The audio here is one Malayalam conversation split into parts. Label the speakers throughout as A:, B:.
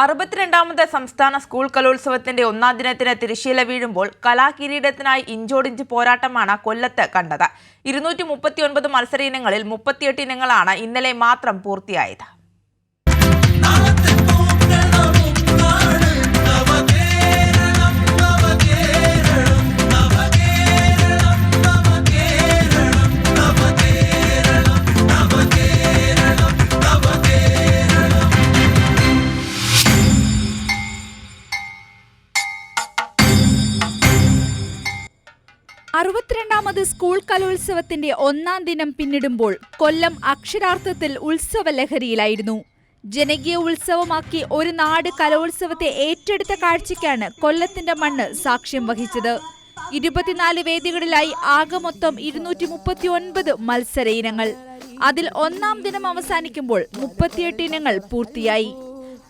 A: അറുപത്തിരണ്ടാമത് സംസ്ഥാന സ്കൂൾ കലോത്സവത്തിന്റെ ഒന്നാം ദിനത്തിന് തിരശ്ശീല വീഴുമ്പോൾ കലാകിരീടത്തിനായി ഇഞ്ചോടിഞ്ച് പോരാട്ടമാണ് കൊല്ലത്ത് കണ്ടത്. ഇരുന്നൂറ്റി മുപ്പത്തിയൊൻപത് മത്സര ഇനങ്ങളിൽ മുപ്പത്തിയെട്ട് ഇനങ്ങളാണ് ഇന്നലെ മാത്രം പൂർത്തിയായത്.
B: അറുപത്തിരണ്ടാമത് സ്കൂൾ കലോത്സവത്തിന്റെ ഒന്നാം ദിനം പിന്നിടുമ്പോൾ കൊല്ലം അക്ഷരാർത്ഥത്തിൽ ഉത്സവ ലഹരിയിലായിരുന്നു ജനകീയ ഉത്സവമാക്കി ഒരു നാട് കലോത്സവത്തെ ഏറ്റെടുത്ത കാഴ്ചയ്ക്കാണ് കൊല്ലത്തിന്റെ മണ്ണ് സാക്ഷ്യം വഹിച്ചത്. ഇരുപത്തിനാല് വേദികളിലായി ആകെ മൊത്തം ഇരുന്നൂറ്റി മുപ്പത്തി ഒൻപത് മത്സര ഇനങ്ങൾ. അതിൽ ഒന്നാം ദിനം അവസാനിക്കുമ്പോൾ മുപ്പത്തിയെട്ട് ഇനങ്ങൾ പൂർത്തിയായി.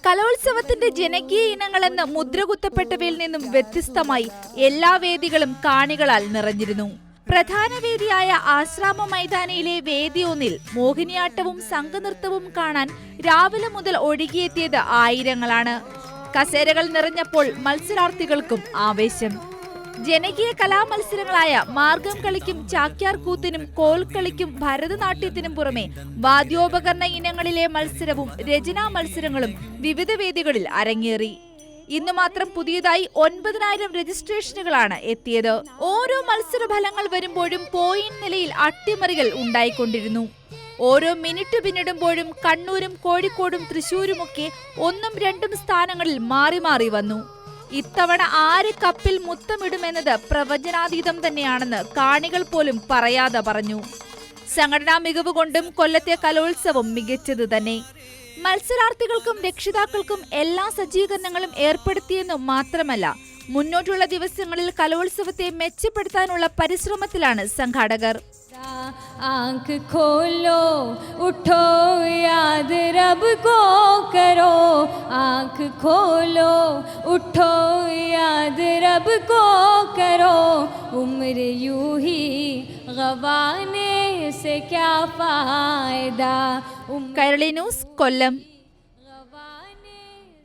B: കലോത്സവത്തിന്റെ ജനകീയ ഇനങ്ങളെന്ന് മുദ്രകുത്തപ്പെട്ടവയിൽ നിന്നും വ്യത്യസ്തമായി എല്ലാ വേദികളും കാണികളാൽ നിറഞ്ഞിരുന്നു. പ്രധാന വേദിയായ ആശ്രാമ മൈതാനിയിലെ വേദി ഒന്നിൽ മോഹിനിയാട്ടവും സംഘനൃത്തവും കാണാൻ രാവിലെ മുതൽ ഒഴുകിയെത്തിയത് ആയിരങ്ങളാണ്. കസേരകൾ നിറഞ്ഞപ്പോൾ മത്സരാർത്ഥികൾക്കും ആവേശം. ജനകീയ കലാമത്സരങ്ങളായ മാർഗം കളിക്കും ചാക്യാർ കൂത്തിനും കോൽക്കളിക്കും ഭരതനാട്യത്തിനും പുറമെ വാദ്യോപകരണ ഇനങ്ങളിലെ മത്സരവും രചനാ മത്സരങ്ങളും വിവിധ വേദികളിൽ അരങ്ങേറി. ഇന്ന് മാത്രം പുതിയതായി ഒൻപതിനായിരം രജിസ്ട്രേഷനുകളാണ് എത്തിയത്. ഓരോ മത്സര ഫലങ്ങൾ വരുമ്പോഴും പോയിന്റ് നിലയിൽ അട്ടിമറികൾ ഉണ്ടായിക്കൊണ്ടിരുന്നു. ഓരോ മിനിറ്റ് പിന്നിടുമ്പോഴും കണ്ണൂരും കോഴിക്കോടും തൃശൂരുമൊക്കെ ഒന്നും രണ്ടും സ്ഥാനങ്ങളിൽ മാറി മാറി വന്നു. ഇത്തവണ ആര് കപ്പിൽ മുത്തമിടുമെന്നത് പ്രവചനാതീതം തന്നെയാണെന്ന് കാണികൾ പോലും പറയാതെ പറഞ്ഞു. സംഘടനാ മികവ് കൊണ്ടും കൊല്ലത്തെ കലോത്സവം മികച്ചത് തന്നെ. മത്സരാർത്ഥികൾക്കും രക്ഷിതാക്കൾക്കും എല്ലാ സജ്ജീകരണങ്ങളും ഏർപ്പെടുത്തിയെന്നും മാത്രമല്ല മുന്നോട്ടുള്ള ദിവസങ്ങളിൽ കലോത്സവത്തെ മെച്ചപ്പെടുത്താനുള്ള പരിശ്രമത്തിലാണ് സംഘാടകർ.
C: ആങ്ക് ഖോലോ ഉഠോ യാദ് റബ് കോ आंख खोलो उठो याद रब को करो उम्र यूं ही गवाने से क्या फायदा उम्र
B: കൈരളി ന്യൂസ് കൊല്ലം